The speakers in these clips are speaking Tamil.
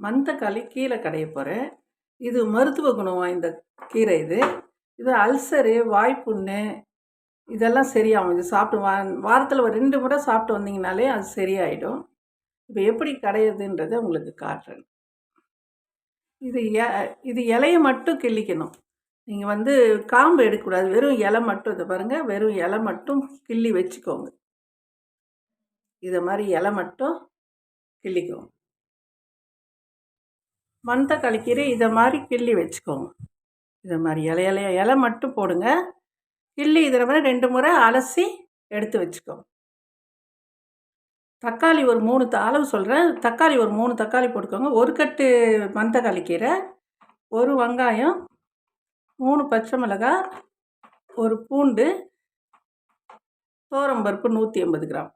மந்தக்காளி கீரை கடைய போகிறேன் இது மருத்துவ குணம் வாய்ந்த கீரை இது. இது அல்சரு வாய்ப்புண்ணு இதெல்லாம் சரியாகும். இது சாப்பிட்டு வா வாரத்தில் ஒரு ரெண்டு முறை சாப்பிட்டு வந்தீங்கனாலே அது சரியாயிடும். இப்போ எப்படி கடையிறதுன்றதை உங்களுக்கு காட்டுறேன். இது எ இது இலையை மட்டும் கிள்ளிக்கணும். நீங்கள் வந்து காம்பு எடுக்கக்கூடாது. வெறும் இலை மட்டும் இதை பாருங்கள் வெறும் இலை மட்டும் கிள்ளி வச்சுக்கோங்க. இதை மாதிரி இலை மட்டும் கிள்ளிக்கோங்க. மணத்தக்காளி கீரை இதை மாதிரி கிள்ளி வச்சுக்கோங்க. இதை மாதிரி இலை இலைய இலை மட்டும் போடுங்க. கிள்ளி இதில் மாதிரி ரெண்டு முறை அலசி எடுத்து வச்சுக்கோங்க. தக்காளி ஒரு மூணு த அளவு சொல்கிறேன் தக்காளி ஒரு மூணு தக்காளி போட்டுக்கோங்க. ஒரு கட்டு மணத்தக்காளி கீரை ஒரு வெங்காயம் மூணு பச்சை மிளகாய் ஒரு பூண்டு பருப்பு நூற்றி எண்பது கிராம்.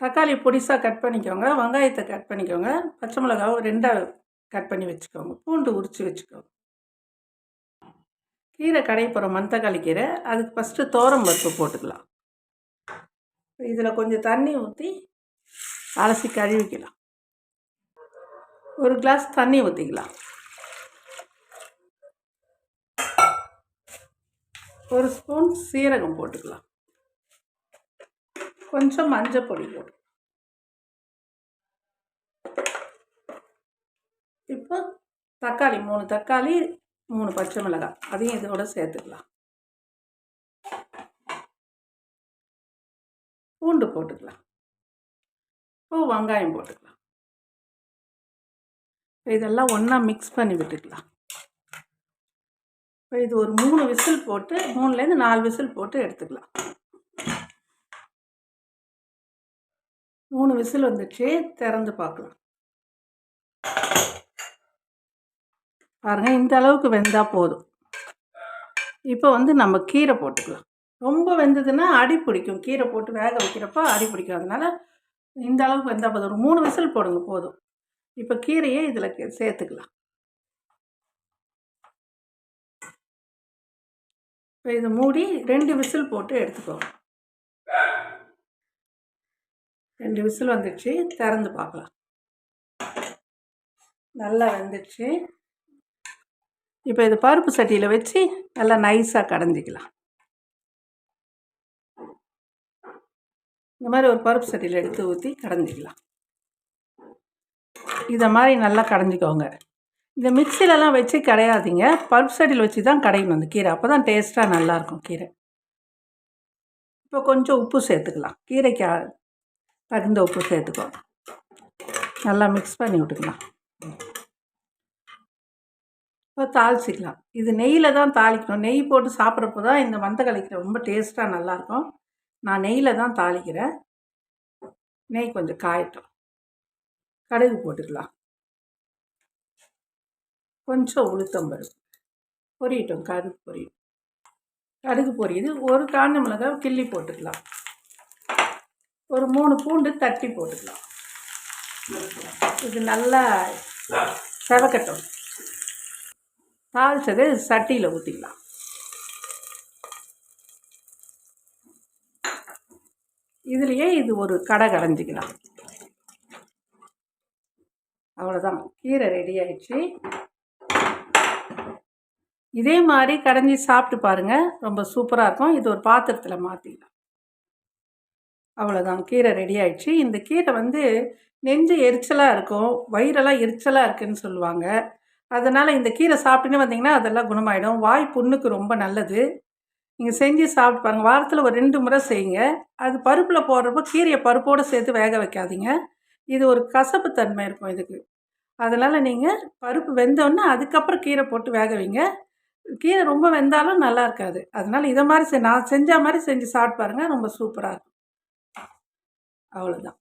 தக்காளி பொடிசாக கட் பண்ணிக்கோங்க வெங்காயத்தை கட் பண்ணிக்கோங்க பச்சை மிளகாவை ரெண்டாக கட் பண்ணி வச்சுக்கோங்க பூண்டு உரித்து வச்சுக்கோங்க. கீரை கடைய போகிற மணத்தக்காளி கீரை அதுக்கு ஃபஸ்ட்டு பருப்பு போட்டுக்கலாம். இதில் கொஞ்சம் தண்ணி ஊற்றி அலசி கழுவிக்கலாம். ஒரு கிளாஸ் தண்ணி ஊற்றிக்கலாம் ஒரு ஸ்பூன் சீரகம் போட்டுக்கலாம். கொஞ்சம் மஞ்சள் பொடி போட்டு இப்போ தக்காளி மூணு தக்காளி மூணு பச்சை மிளகாய். அதையும் இதோட சேர்த்துக்கலாம். பூண்டு போட்டுக்கலாம். இப்போ வெங்காயம் போட்டுக்கலாம். இதெல்லாம் ஒன்றா மிக்ஸ் பண்ணி விட்டுக்கலாம். இப்போ இது ஒரு மூணு விசில் போட்டு மூணுலேருந்து நாலு விசில் போட்டு எடுத்துக்கலாம். மூணு விசில் வந்துச்சு திறந்து பார்க்கலாம். பாருங்கள் இந்த அளவுக்கு வெந்தால் போதும். இப்போ வந்து நம்ம கீரை போட்டுக்கலாம். ரொம்ப வெந்ததுன்னா அடி பிடிக்கும். கீரை போட்டு வேக வைக்கிறப்ப அடி பிடிக்கும். அதனால் இந்த அளவுக்கு வெந்தால் போதும். ஒரு மூணு விசில் போடுங்க போதும். இப்போ கீரையே இதில் சேர்த்துக்கலாம். இப்போ இதை மூடி ரெண்டு விசில் போட்டு எடுத்துக்கோங்க. ரெண்டு விசில் வந்துடுச்சு திறந்து பார்க்கலாம். நல்லா வெந்துடுச்சு. இப்போ இது பருப்பு சட்டியில் வச்சு நல்லா நைஸாக கடைஞ்சிக்கலாம். இந்த மாதிரி ஒரு பருப்பு சட்டியில் எடுத்து ஊற்றி கடைஞ்சிக்கலாம். இதை மாதிரி நல்லா கடைஞ்சிக்கோங்க. இந்த மிக்சிலலாம் வச்சு கிடையாதீங்க. பருப்பு சட்டியில் வச்சு தான் கடையணும் அந்த கீரை. அப்போ தான் டேஸ்ட்டாக நல்லாயிருக்கும் கீரை. இப்போ கொஞ்சம் உப்பு சேர்த்துக்கலாம். கீரைக்கு தகுந்த உப்பு சேர்த்துக்கோ. நல்லா மிக்ஸ் பண்ணி விட்டுக்கலாம். இப்போ தாளிச்சிக்கலாம். இது நெய்யில் தான் தாளிக்கணும். நெய் போட்டு சாப்பிட்றப்போ தான் இந்த மந்த கலைக்கிற ரொம்ப டேஸ்ட்டாக நல்லாயிருக்கும் நான் நெய்யில் தான் தாளிக்கிறேன். நெய் கொஞ்சம் காயட்டும். கடுகு போட்டுக்கலாம். கொஞ்சம் உளுத்தம்பருப்பு பொரியட்டும். கடுகு பொரியும் கடுகு பொரியுது ஒரு காஞ்ச மிளகாய் கிள்ளி போட்டுக்கலாம். ஒரு மூணு பூண்டு தட்டி போட்டுக்கலாம். இது நல்லா செவக்கட்டும். தாளிச்சதை சட்டியில் ஊற்றிக்கலாம் இதுலேயே இது ஒரு கடை கடைஞ்சிக்கலாம். அவ்வளோதான் கீரை ரெடி ஆயிடுச்சு. இதே மாதிரி கடைஞ்சி சாப்பிட்டு பாருங்கள் ரொம்ப சூப்பராக இருக்கும். இது ஒரு பாத்திரத்தில் மாற்றிக்கலாம் அவ்வளோதான் கீரை ரெடி ஆயிடுச்சு. இந்த கீரை வந்து நெஞ்சு எரிச்சலாக இருக்கும் வயிறெல்லாம் எரிச்சலாக இருக்குதுன்னு சொல்லுவாங்க. அதனால் இந்த கீரை சாப்பிட்டுன்னு வந்தீங்கன்னா அதெல்லாம் குணமாயிடும். வாய் புண்ணுக்கு ரொம்ப நல்லது. நீங்கள் செஞ்சு சாப்பிட்டு பாருங்கள் வாரத்தில் ஒரு ரெண்டு முறை செய்யுங்க. அது பருப்பில் போடுறப்போ கீரையை பருப்போடு சேர்த்து வேக வைக்காதீங்க. இது ஒரு கசப்பு தன்மை இருக்கும் இதுக்கு. அதனால் நீங்கள் பருப்பு வெந்தோடனே அதுக்கப்புறம் கீரை போட்டு வேக வைங்க. கீரை ரொம்ப வெந்தாலும் நல்லா இருக்காது. அதனால் இதை மாதிரி நான் செஞ்ச மாதிரி செஞ்சு சாப்பிட்டு பாருங்கள் ரொம்ப சூப்பராக இருக்கும். அவ்வளோதான்